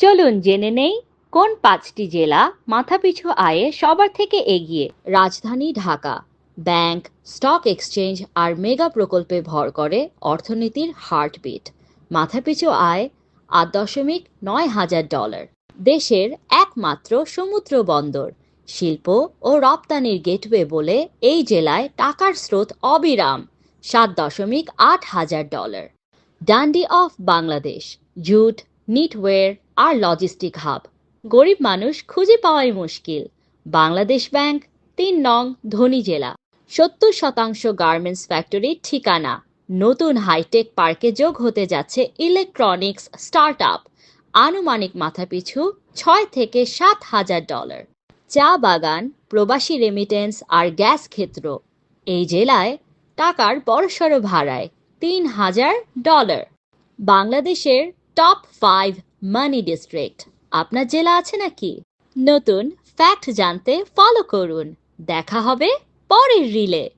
চলুন জেনে নেই, কোন পাঁচটি জেলা মাথাপিছু আয়ে সবার থেকে এগিয়ে? রাজধানী ঢাকা। ব্যাংক, স্টক এক্সচেঞ্জ আর মেগা প্রকল্পে ভর করে অর্থনীতির হার্টবিট। মাথাপিছু আয় আট দশমিক নয় হাজার ডলার। দেশের একমাত্র সমুদ্র বন্দর। শিল্প ও রপ্তানির গেটওয়ে বলে এই জেলায় টাকার স্রোত অবিরাম, সাত দশমিক আট হাজার dollar. Dundee of Bangladesh, jute knitwear R logistic hub গরিব মানুষ খুঁজে পাওয়াই মুশকিল। বাংলাদেশ ব্যাংক, তিন নং, ধনী জেলা। সত্তর শতাংশ গার্মেন্টস ফ্যাক্টরির ঠিকানা। নতুন হাইটেক পার্কে যোগ হতে যাচ্ছে ইলেকট্রনিক্স স্টার্ট আপ আনুমানিক মাথাপিছু ছয় থেকে সাত হাজার ডলার চা বাগান, প্রবাসী রেমিটেন্স আর গ্যাস ক্ষেত্র। এই জেলায় টাকার বড়সড় ভাড়ায় তিন হাজার ডলার বাংলাদেশের টপ ফাইভ মানি ডিস্ট্রিক্ট। আপনার জেলা আছে নাকি? নতুন, ফ্যাক্ট জানতে ফলো করুন। দেখা হবে পরের রিলে